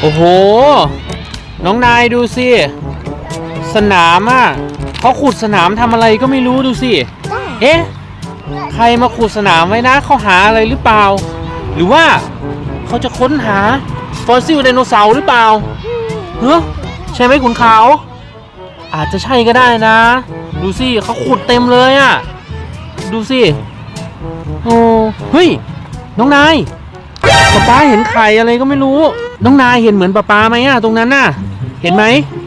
โอ้โห น้องนายดูสิ สนามอะเขาขุดสนามทำอะไรก็ไม่รู้ดูสิ เอ๊ะ ใครมาขุดสนามไว้นะเขาหาอะไรหรือเปล่า หรือว่าเขาจะค้นหาฟอสซิลไดโนเสาร์หรือเปล่าเฮ้ใช่ไหมขุนเขาวอาจจะใช่ก็ได้นะ ดูสิเขาขุดเต็มเลยอะ ดูสิโอ้เฮ้ย น้องนายป๊าป๊าเห็นไข่อะไรก็ไม่รู้ น้องนายเห็นเหมือนป๊าป๊าไหมอะตรงนั้นน่ะ เห็นไหม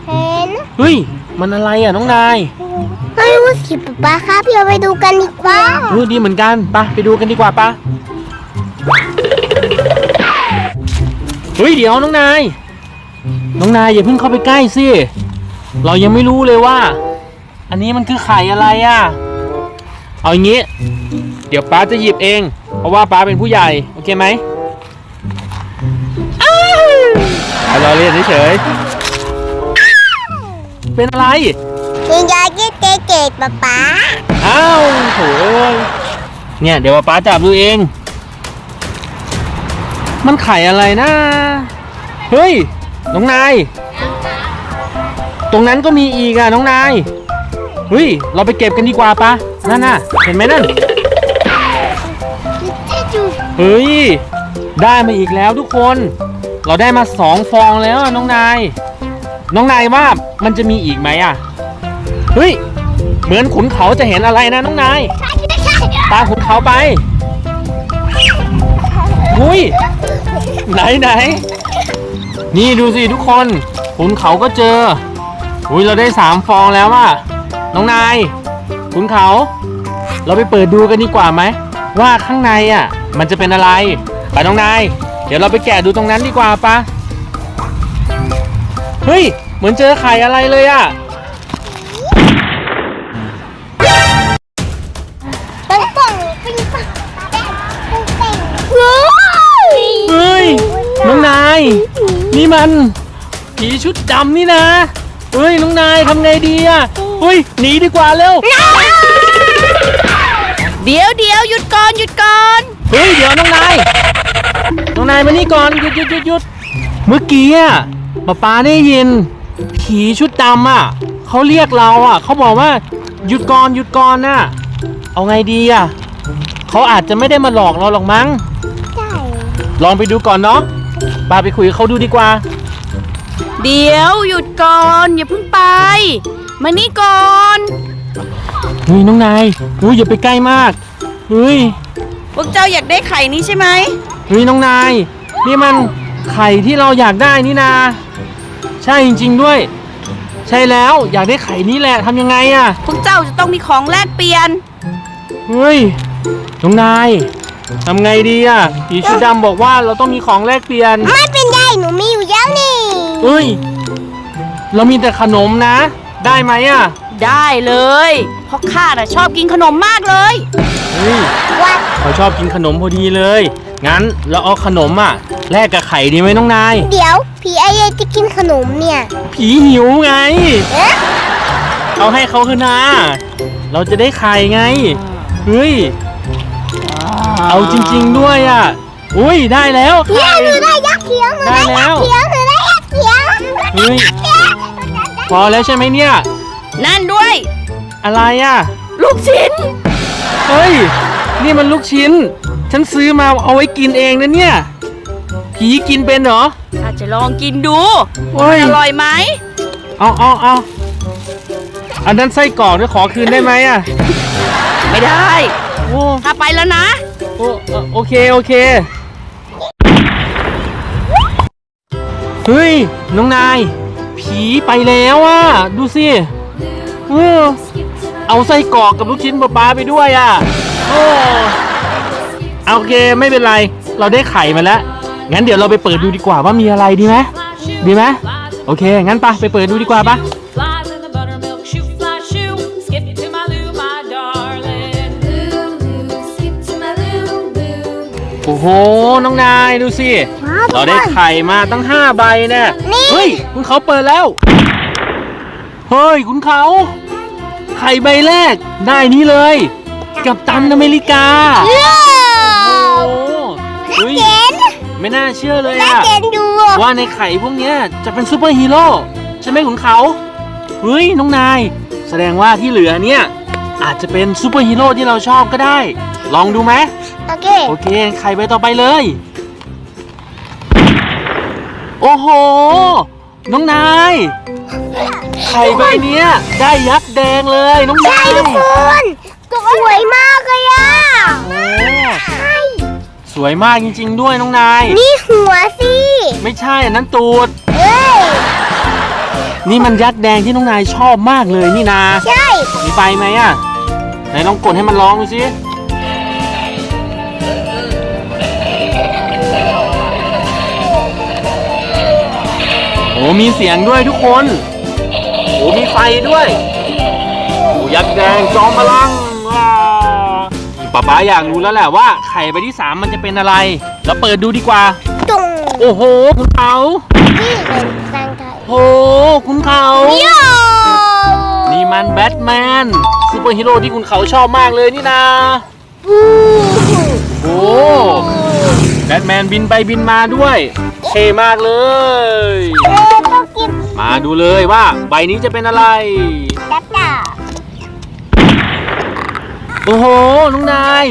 เห็นเฮ้ย มันอะไรอะน้องนายไม่รู้สิป๊าป๊าครับพี่เราไปดูกันดีกว่าเออดีเหมือนกันไปะไปดูกันดีกว่าปะเฮ้ยเดี๋ยวน้องนาย น้องนายอย่าเพิ่งเข้าไปใกล้สิ เรายังไม่รู้เลยว่า อันนี้มันคือไข่อะไรอะเอาอย่างงี้ เดี๋ยวป้าจะหยิบเอง เพราะว่าป้าเป็นผู้ใหญ่ โอเคไหม เอาเราเล่นเฉยๆเป็นอะไรมียาเจ๊เจ๊เจ๊ป๊าป๊าอ้าวโถเอ้ยเนี่ยเดี๋ยวป๊าจับดูเอง มันไข่อะไรนะ เฮ้ย น้องนาย ตรงนั้นก็มีอีกอะน้องนาย เฮ้ย เราไปเก็บกันดีกว่าปะนั่นน่ะ เห็นไหมนั่นเจ๊จูเฮ้ย ได้มาอีกแล้วทุกคน เราได้มาสองฟองแล้วน้องนาย น้องนายว่ามันจะมีอีกไหมอะเฮ้ย เหมือนขุนเขาจะเห็นอะไรนะน้องนาย ตามขุนเขาไปหุยไหนไหน นี่ดูสิทุกคน ขุนเขาก็เจอหุยเราได้สามฟองแล้วว่ะ น้องนาย ขุนเขา เราไปเปิดดูกันดีกว่าไหม ว่าข้างในอะ มันจะเป็นอะไร ไปน้องนาย เดี๋ยวเราไปแกะดูตรงนั้นดีกว่าปะเฮ้ย เหมือนเจอไข่อะไรเลยอะปังปังปิ้งปังแป้งปิ้งแป้งโอ้ยเฮ้ย น้องนาย นี่มัน ผีชุดดำนี่นะเฮ้ย น้องนายทำไงดีอะเฮ้ย หนีดีกว่าเร็ว เดี๋ยวเดี๋ยวหยุดก่อนหยุดก่อน เฮ้ย เดี๋ยวน้องนายน้องนายมานี่ก่อนหยุดหยุดหยุดหยุดเมื่อกี้อะป๊าป๊าได้ยิน ผีชุดดำอะเขาเรียกเราอะเขาบอกว่าหยุดก่อนหยุดก่อนน่ะเอาไงดีอะเขาอาจจะไม่ได้มาหลอกเราหรอกมั้ง ใช่ลองไปดูก่อนเนาะปาไปคุยกับเขาดูดีกว่า เดี๋ยวหยุดก่อนอย่าเพิ่งไป มานี่ก่อนเฮ้ยน้องนายเฮ้ยอย่าไปใกล้มากเฮ้ยพวกเจ้าอยากได้ไข่นี้ใช่ไหม เฮ้ยน้องนาย นี่มันไข่ที่เราอยากได้นี่นา ใช่จริง ๆด้วย ใช่แล้วอยากได้ไข่นี้แหละทำยังไงอะพวกเจ้าจะต้องมีของแลกเปลี่ยน เฮ้ยน้องนายทำไงดีอะผีชุดดำบอกว่าเราต้องมีของแลกเปลี่ยน ไม่เป็นไรหนูมีอยู่แล้วนี่เฮ้ย เรามีแต่ขนมนะ ได้ไหมอะได้เลย เพราะข้าน่ะชอบกินขนมมากเลย เฮ้ยวัดเขาชอบกินขนมพอดีเลย งั้นเราเอาขนมอะแลกกับไข่ดีไหมน้องนาย เดี๋ยว ผีไอเอจะกินขนมเนี่ย ผีหิวไง เอ๊ะเอาให้เขาคือนาเราจะได้ไข่ไง เฮ้ย เอาจริง ๆด้วยอะ อุ้ยได้แล้วเดี๋ยไข่วหนูได้ยักษ์เขียวหนูได้ได้แล้ยักว ษ์เขียวหนูได้ยักษ์เขียวเฮ้ยพอแล้วใช่ไหมเนี่ย นั่นด้วย อะไรอะ ลูกชิ้น เฮ้ย นี่มันลูกชิ้น ฉันซื้อมาเอาไว้กินเองนะเนี่ย ผีกินเป็นเหรอข้าจะลองกินดูโอ้ย อร่อยไหมเอาเอาเอาอันนั้นไส้กรอกด้วยขอคืนได้ไหมอะ ไม่ได้โอ้ข้าไปแล้วนะ โอ้เอ่อโอเค โอเค เฮ้ย น้องนาย ผีไปแล้วอะ ดูสิเออเอาไส้กรอกกับลูกชิ้นปลาๆไปด้วยอะ โอ้เอา โอเคไม่เป็นไรเราได้ไข่มาแล้ว งั้นเดี๋ยวเราไปเปิดดูดีกว่าว่ามีอะไรดีไหมดีไหมโอเค งั้นไปไปเปิดดูดีกว่าปะ Flies in the buttermilk shoe, fly shoe. Skip to my loo, my darling. Loo, skip to my loo, loo. โอ้โห น้องนายดูสิเราได้ไข่มาตั้งห้าใบเนี่ยเฮ้ย คุณเขาเปิดแล้ว เฮ้ย คุณเขา ไข่ใบแรก ได้นี้เลย กับตันอเมริกา เย้โอ้โหเฮ้ยเห็นมไม่น่าเชื่อเลยแม่อะเกนดูว่าในไข่พวกเนี้ยจะเป็นซูเปอร์ฮีโร่ใช่ไหมขุนเขาเฮ้ยน้องนาย แสดงว่าที่เหลือเนี่ยอาจจะเป็นซูเปอร์ฮีโร่ที่เราชอบก็ได้ ลองดูไหมโอเคโอเคไข่ใบต่อไปเลย โอ้โห น้องนาย ไข่ใบเนี้ยได้ยักษ์แดงเลยน้องใช่นาย ทุกคนสวยมากเลยอะโอ้ส วยมากจริง ๆ ด้วยน้องนาย นี่หัวสิไม่ใช่อันนั้นตูด เอ้ยนี่มันยักษ์แดงที่น้องนายชอบมากเลยนี่นาใช่มีไฟไหมอะไหนลองกดให้มันร้องดูสิโอ้มีเสียงด้วยทุกคนโอ้มีไฟด้วยโอ้ยักษ์แดงจอมพลังว้าว ป๊าป๊าอยากรู้แล้วแหละว่าไข่ใบที่สามมันจะเป็นอะไรแล้วเปิดดูดีกว่าตรงโอ้โหคุณเขาที่เป็นสังไทยโอ้คุณเขาโยนี่มันแบทแมนซูเปอร์ฮีโร่ที่คุณเขาชอบมากเลยนี่นาบูโอ้แบทแมนบินไปบินมาด้วยเท่มากเลย เอ้ยต้องกินมาดูเลยว่าใบนี้จะเป็นอะไรดับดา โอ้โหน้องนาย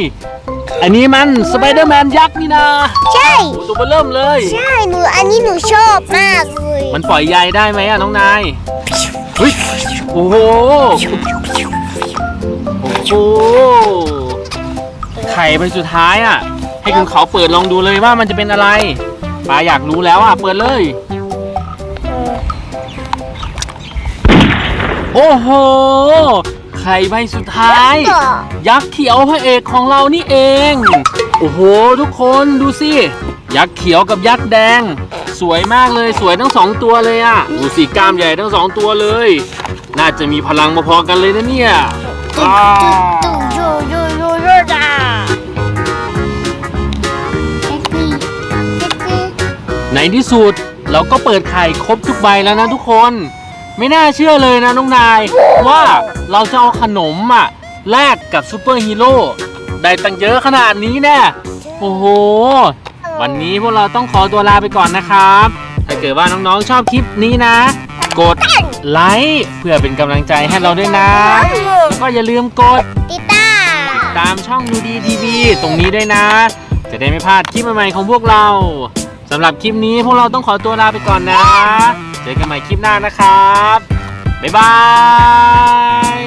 อันนี้มันสไปเดอร์แมนยักษ์นี่นาใช่ โอ้ตัวเบอร์เริ่มเลย ใช่หนูอันนี้หนูชอบมากเลยมันปล่อยใยได้ไหมอะน้องนายเฮ้ยโอ้โหโอ้โหไข่ใบสุดท้ายอะให้คุณเขาเปิดลองดูเลยว่ามันจะเป็นอะไรปาอยากรู้แล้วอะเปิดเลย โอ้โห ไข่ใบสุดท้ายต่อยักษ์เขียวพระเอกของเรานี่เอง โอ้โห ทุกคนดูสิ ยักษ์เขียวกับยักษ์แดง สวยมากเลยสวยทั้งสองตัวเลยอะดูสิกล้ามใหญ่ทั้งสองตัวเลย น่าจะมีพลังมาพอกันเลยนะเนี่ยอ้าวตู่โยโยโยโยดาเซ็กซี่เซ็กซี่ในที่สุดเราก็เปิดไข่ครบทุกใบแล้วนะทุกคน ไม่น่าเชื่อเลยนะน้องนายว่าเราจะเอาขนมอะแลกกับซูเปอร์ฮีโร่ได้ตังเยอะขนาดนี้แน่โอ้โห วันนี้พวกเราต้องขอตัวลาไปก่อนนะครับ ถ้าเกิดว่าน้องๆชอบคลิปนี้นะ กดไลค์เพื่อเป็นกำลังใจให้เราด้วยนะ แล้วก็อย่าลืมกดติตาตามช่องดูดีทีวีตรงนี้ด้วยนะ จะได้ไม่พลาดคลิปใหม่ๆของพวกเราสำหรับคลิปนี้พวกเราต้องขอตัวลาไปก่อนนะ เจอกันใหม่คลิปหน้านะครับ บ๊ายบาย